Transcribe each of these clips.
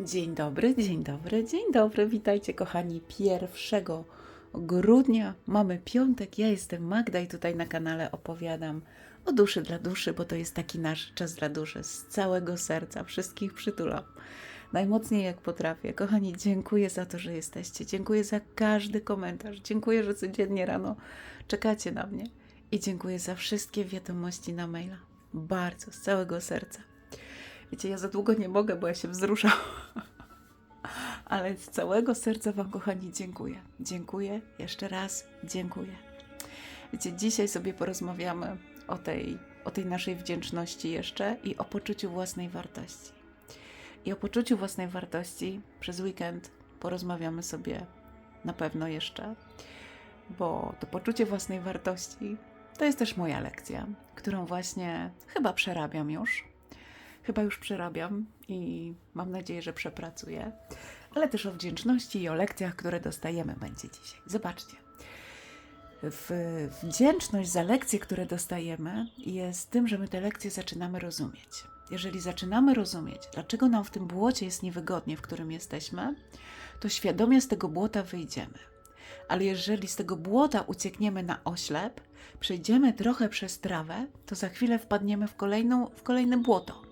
Dzień dobry, dzień dobry, dzień dobry. Witajcie, kochani. 1 grudnia mamy piątek. Ja jestem Magda i tutaj na kanale opowiadam o duszy dla duszy, bo to jest taki nasz czas dla duszy. Z całego serca wszystkich przytulam. Najmocniej jak potrafię. Kochani, dziękuję za to, że jesteście. Dziękuję za każdy komentarz. Dziękuję, że codziennie rano czekacie na mnie. I dziękuję za wszystkie wiadomości na maila. Bardzo, z całego serca. Wiecie, ja za długo nie mogę, bo ja się wzruszam. Ale z całego serca Wam, kochani, dziękuję. Dziękuję, jeszcze raz dziękuję. Wiecie, dzisiaj sobie porozmawiamy o tej, o tej naszej wdzięczności jeszcze i o poczuciu własnej wartości. I o poczuciu własnej wartości przez weekend porozmawiamy sobie na pewno jeszcze, bo to poczucie własnej wartości to jest też moja lekcja, którą właśnie chyba przerabiam już chyba już przerabiam i mam nadzieję, że przepracuję. Ale też o wdzięczności i o lekcjach, które dostajemy będzie dzisiaj. Zobaczcie. W, wdzięczność za lekcje, które dostajemy, jest tym, że my te lekcje zaczynamy rozumieć. Jeżeli zaczynamy rozumieć, dlaczego nam w tym błocie jest niewygodnie, w którym jesteśmy, to świadomie z tego błota wyjdziemy. Ale jeżeli z tego błota uciekniemy na oślep, przejdziemy trochę przez trawę, to za chwilę wpadniemy w, kolejną, w kolejne błoto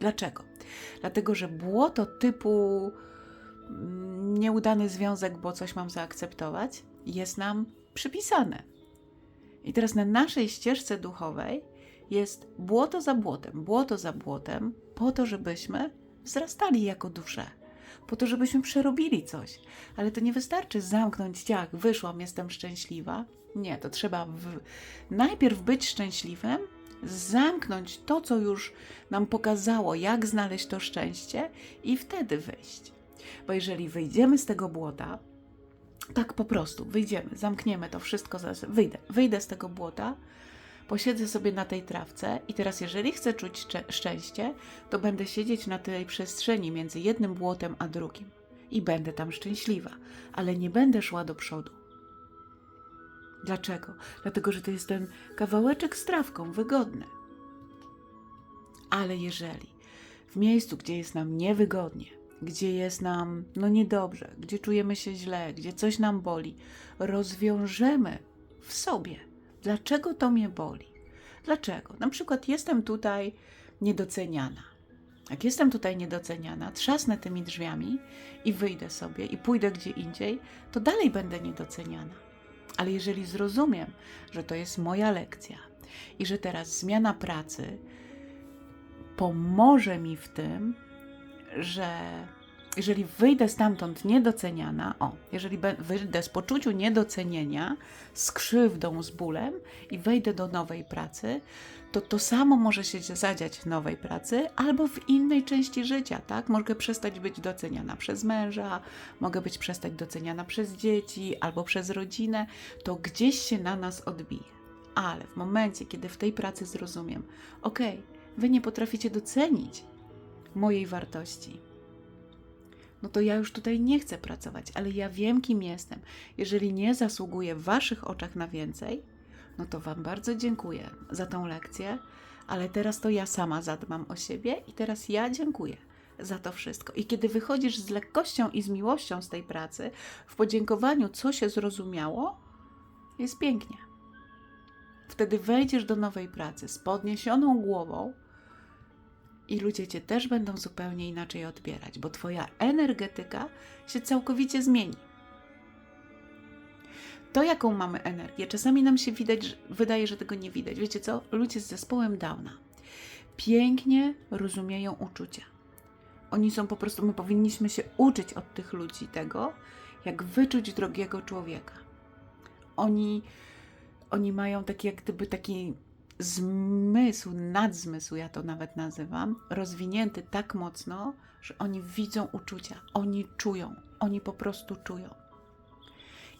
Dlaczego? Dlatego, że błoto typu mm, nieudany związek, bo coś mam zaakceptować, jest nam przypisane. I teraz na naszej ścieżce duchowej jest błoto za błotem, błoto za błotem, po to, żebyśmy wzrastali jako dusze, po to, żebyśmy przerobili coś. Ale to nie wystarczy zamknąć ciach, wyszłam, jestem szczęśliwa. Nie, to trzeba w... najpierw być szczęśliwym, zamknąć to, co już nam pokazało, jak znaleźć to szczęście, i wtedy wyjść. Bo jeżeli wyjdziemy z tego błota, tak po prostu wyjdziemy, zamkniemy to wszystko, wyjdę, wyjdę z tego błota, posiedzę sobie na tej trawce i teraz, jeżeli chcę czuć szczęście, to będę siedzieć na tej przestrzeni między jednym błotem a drugim i będę tam szczęśliwa, ale nie będę szła do przodu. Dlaczego? Dlatego, że to jest ten kawałeczek z trawką, wygodny. Ale jeżeli w miejscu, gdzie jest nam niewygodnie, gdzie jest nam no niedobrze, gdzie czujemy się źle, gdzie coś nam boli, rozwiążemy w sobie, dlaczego to mnie boli. Dlaczego? Na przykład jestem tutaj niedoceniana. Jak jestem tutaj niedoceniana, trzasnę tymi drzwiami i wyjdę sobie i pójdę gdzie indziej, to dalej będę niedoceniana. Ale jeżeli zrozumiem, że to jest moja lekcja i że teraz zmiana pracy pomoże mi w tym, że jeżeli wyjdę stamtąd niedoceniana, o, jeżeli wyjdę z poczuciu niedocenienia, z krzywdą, z bólem i wejdę do nowej pracy, to to samo może się zadziać w nowej pracy albo w innej części życia, tak? Mogę przestać być doceniana przez męża, mogę być przestać doceniana przez dzieci albo przez rodzinę, to gdzieś się na nas odbije. Ale w momencie, kiedy w tej pracy zrozumiem, ok, wy nie potraficie docenić mojej wartości, no to ja już tutaj nie chcę pracować, ale ja wiem, kim jestem. Jeżeli nie zasługuję w Waszych oczach na więcej, no to Wam bardzo dziękuję za tą lekcję, ale teraz to ja sama zadbam o siebie i teraz ja dziękuję za to wszystko. I kiedy wychodzisz z lekkością i z miłością z tej pracy, w podziękowaniu, co się zrozumiało, jest pięknie. Wtedy wejdziesz do nowej pracy z podniesioną głową i ludzie cię też będą zupełnie inaczej odbierać, bo twoja energetyka się całkowicie zmieni to, jaką mamy energię, czasami nam się widać, wydaje, że tego nie widać. Wiecie co? Ludzie z zespołem Downa pięknie rozumieją uczucia. Oni są po prostu, my powinniśmy się uczyć od tych ludzi tego, jak wyczuć drogiego człowieka. Oni, oni mają taki, jak gdyby taki zmysł, nadzmysł, ja to nawet nazywam, rozwinięty tak mocno, że oni widzą uczucia, oni czują, oni po prostu czują.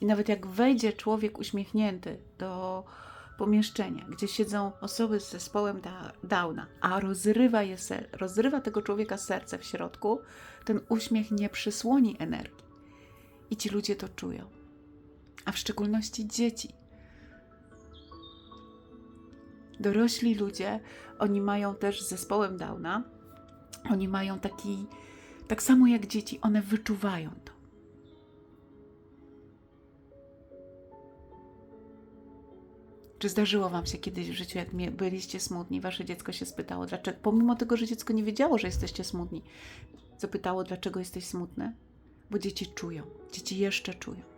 I nawet jak wejdzie człowiek uśmiechnięty do pomieszczenia, gdzie siedzą osoby z zespołem Downa, a rozrywa, je ser, rozrywa tego człowieka serce w środku, ten uśmiech nie przysłoni energii. I ci ludzie to czują. A w szczególności dzieci. Dorośli ludzie, oni mają też z zespołem Downa, oni mają taki Tak samo jak dzieci, one wyczuwają to. Czy zdarzyło Wam się kiedyś w życiu, jak byliście smutni, Wasze dziecko się spytało, dlaczego, pomimo tego, że dziecko nie wiedziało, że jesteście smutni, zapytało, dlaczego jesteś smutny? Bo dzieci czują, dzieci jeszcze czują.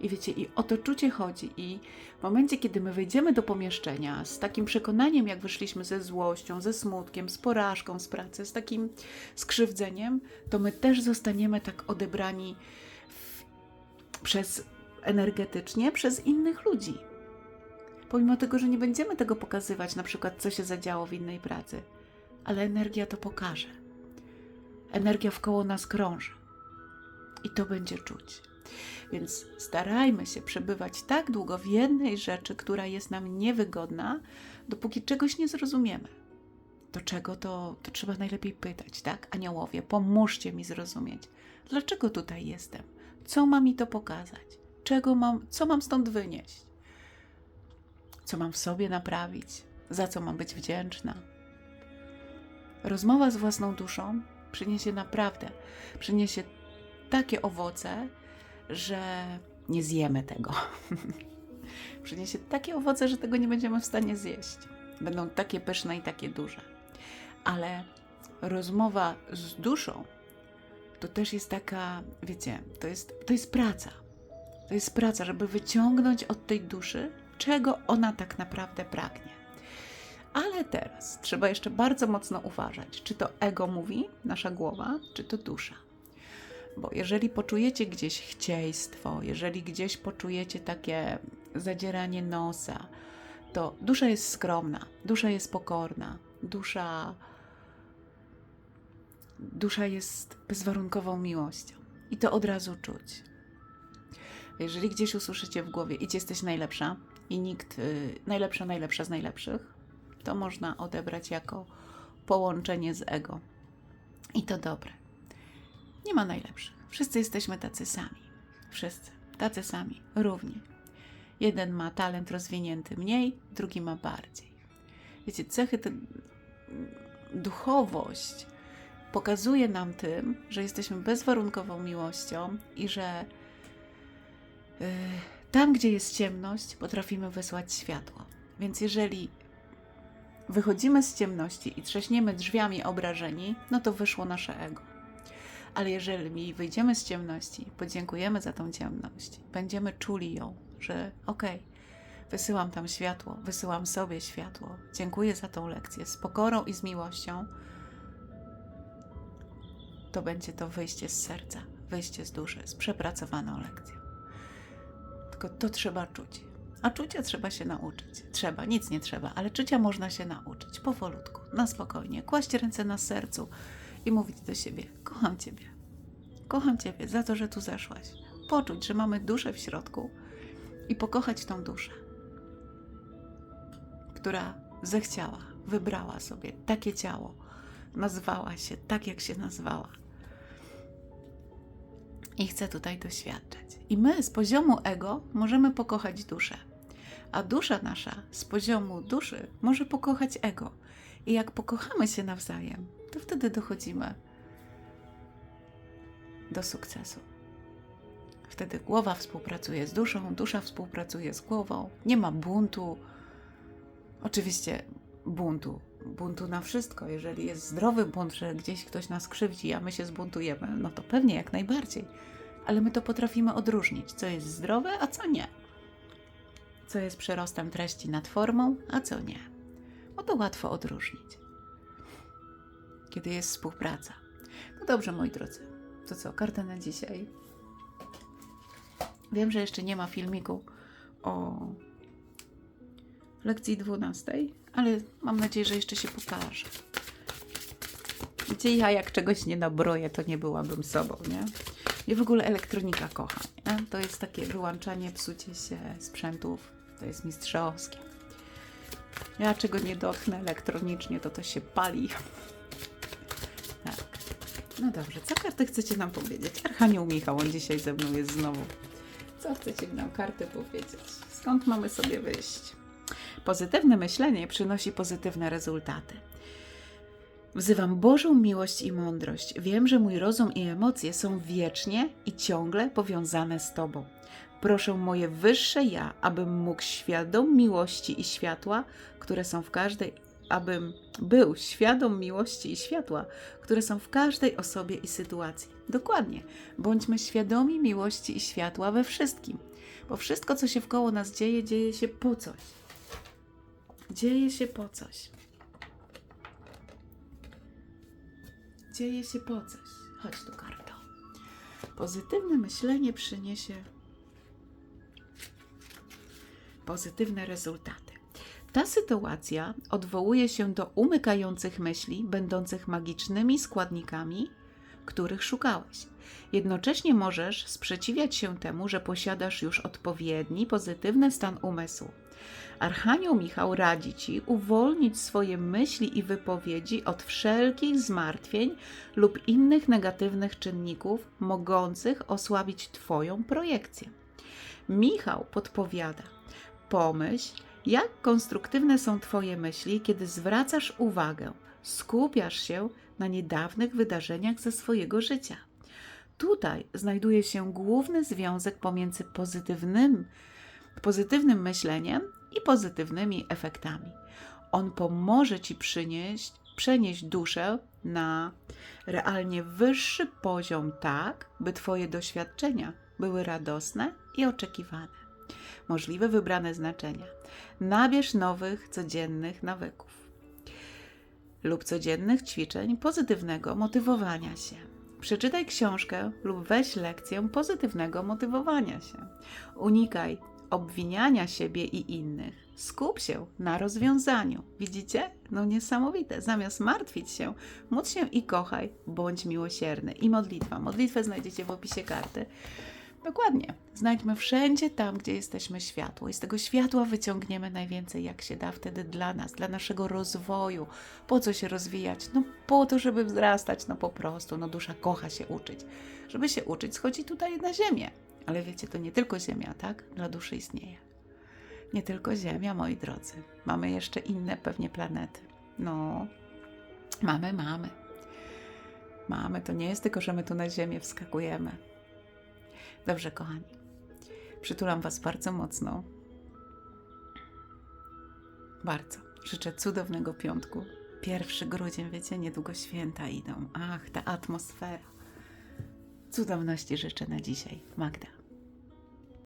I wiecie, i o to czucie chodzi. I w momencie, kiedy my wejdziemy do pomieszczenia z takim przekonaniem, jak wyszliśmy ze złością, ze smutkiem, z porażką z pracy, z takim skrzywdzeniem, to my też zostaniemy tak odebrani w, przez energetycznie przez innych ludzi. Pomimo tego, że nie będziemy tego pokazywać, na przykład co się zadziało w innej pracy, ale energia to pokaże. Energia wkoło nas krąży. I to będzie czuć. Więc starajmy się przebywać tak długo w jednej rzeczy, która jest nam niewygodna, dopóki czegoś nie zrozumiemy. Do czego to, to trzeba najlepiej pytać, tak? Aniołowie, pomóżcie mi zrozumieć, dlaczego tutaj jestem, co ma mi to pokazać, czego mam, co mam stąd wynieść, co mam w sobie naprawić, za co mam być wdzięczna. Rozmowa z własną duszą przyniesie naprawdę, przyniesie takie owoce, że nie zjemy tego. Przyniesie takie owoce, że tego nie będziemy w stanie zjeść. Będą takie pyszne i takie duże. Ale rozmowa z duszą to też jest taka, wiecie, to jest, to jest praca. To jest praca, żeby wyciągnąć od tej duszy, czego ona tak naprawdę pragnie. Ale teraz trzeba jeszcze bardzo mocno uważać, czy to ego mówi, nasza głowa, czy to dusza. Bo jeżeli poczujecie gdzieś chcieństwo, jeżeli gdzieś poczujecie takie zadzieranie nosa, to dusza jest skromna, dusza jest pokorna, dusza, dusza jest bezwarunkową miłością. I to od razu czuć. Jeżeli gdzieś usłyszycie w głowie, idź jesteś najlepsza i nikt, y, najlepsza, najlepsza z najlepszych, to można odebrać jako połączenie z ego. I to dobre. Nie ma najlepszych. Wszyscy jesteśmy tacy sami. Wszyscy. Tacy sami. Równi. Jeden ma talent rozwinięty mniej, drugi ma bardziej. Wiecie, cechy, te, duchowość pokazuje nam tym, że jesteśmy bezwarunkową miłością i że y, tam, gdzie jest ciemność, potrafimy wysłać światło. Więc jeżeli wychodzimy z ciemności i trzaśniemy drzwiami obrażeni, no to wyszło nasze ego. Ale jeżeli wyjdziemy z ciemności, podziękujemy za tą ciemność, będziemy czuli ją, że okej, wysyłam tam światło, wysyłam sobie światło, dziękuję za tą lekcję z pokorą i z miłością, to będzie to wyjście z serca, wyjście z duszy, z przepracowaną lekcją. Tylko to trzeba czuć. A czucia trzeba się nauczyć. Trzeba, nic nie trzeba, ale czucia można się nauczyć powolutku, na spokojnie, kłaść ręce na sercu i mówić do siebie: Kocham Ciebie. Kocham Ciebie za to, że tu zeszłaś. Poczuć, że mamy duszę w środku i pokochać tą duszę, która zechciała, wybrała sobie takie ciało, nazwała się tak, jak się nazwała. I chce tutaj doświadczać. I my z poziomu ego możemy pokochać duszę, a dusza nasza z poziomu duszy może pokochać ego. I jak pokochamy się nawzajem, to wtedy dochodzimy do sukcesu. Wtedy głowa współpracuje z duszą, dusza współpracuje z głową. Nie ma buntu. Oczywiście buntu. Buntu na wszystko. Jeżeli jest zdrowy bunt, że gdzieś ktoś nas krzywdzi, a my się zbuntujemy, no to pewnie jak najbardziej. Ale my to potrafimy odróżnić, co jest zdrowe, a co nie. Co jest przerostem treści nad formą, a co nie. Bo to łatwo odróżnić. Kiedy jest współpraca. No dobrze, moi drodzy. To co, karta na dzisiaj. Wiem, że jeszcze nie ma filmiku o lekcji 12, ale mam nadzieję, że jeszcze się pokaże. Gdzie ja jak czegoś nie nabroję, to nie byłabym sobą, nie? Ja w ogóle elektronika kocham? To jest takie wyłączanie, psucie się sprzętów. To jest mistrzowskie. Ja czego nie dotknę elektronicznie, to to się pali. Tak. No dobrze, co karty chcecie nam powiedzieć? Archanioł Michał, on dzisiaj ze mną jest znowu. Co chcecie nam karty powiedzieć? Skąd mamy sobie wyjść? Pozytywne myślenie przynosi pozytywne rezultaty. Wzywam Bożą miłość i mądrość. Wiem, że mój rozum i emocje są wiecznie i ciągle powiązane z Tobą. Proszę moje wyższe ja, abym mógł świadom miłości i światła, które są w każdej, abym był świadom miłości i światła, które są w każdej osobie i sytuacji. Dokładnie. Bądźmy świadomi miłości i światła we wszystkim, bo wszystko, co się wkoło nas dzieje, dzieje się po coś. Dzieje się po coś. Dzieje się po coś. Chodź tu, karto. Pozytywne myślenie przyniesie pozytywne rezultaty. Ta sytuacja odwołuje się do umykających myśli, będących magicznymi składnikami, których szukałeś. Jednocześnie możesz sprzeciwiać się temu, że posiadasz już odpowiedni, pozytywny stan umysłu. Archanioł Michał radzi ci uwolnić swoje myśli i wypowiedzi od wszelkich zmartwień lub innych negatywnych czynników mogących osłabić Twoją projekcję. Michał podpowiada: Pomyśl, jak konstruktywne są Twoje myśli, kiedy zwracasz uwagę, skupiasz się na niedawnych wydarzeniach ze swojego życia. Tutaj znajduje się główny związek pomiędzy pozytywnym, pozytywnym myśleniem i pozytywnymi efektami. On pomoże Ci przynieść, przenieść duszę na realnie wyższy poziom, tak by Twoje doświadczenia były radosne i oczekiwane. Możliwe wybrane znaczenia. Nabierz nowych, codziennych nawyków lub codziennych ćwiczeń pozytywnego motywowania się. Przeczytaj książkę lub weź lekcję pozytywnego motywowania się. Unikaj obwiniania siebie i innych. Skup się na rozwiązaniu. Widzicie? No niesamowite. Zamiast martwić się, módl się i kochaj, bądź miłosierny. I modlitwa. Modlitwę znajdziecie w opisie karty. Dokładnie. Znajdźmy wszędzie tam, gdzie jesteśmy światło i z tego światła wyciągniemy najwięcej, jak się da wtedy dla nas, dla naszego rozwoju. Po co się rozwijać? No po to, żeby wzrastać, no po prostu. No dusza kocha się uczyć. Żeby się uczyć, schodzi tutaj na ziemię. Ale wiecie, to nie tylko ziemia, tak? Dla duszy istnieje. Nie tylko ziemia, moi drodzy. Mamy jeszcze inne pewnie planety. No, mamy, mamy. Mamy, to nie jest tylko, że my tu na ziemię wskakujemy. Dobrze, kochani. Przytulam Was bardzo mocno. Bardzo. Życzę cudownego piątku. Pierwszy grudzień, wiecie, niedługo święta idą. Ach, ta atmosfera. Cudowności życzę na dzisiaj. Magda.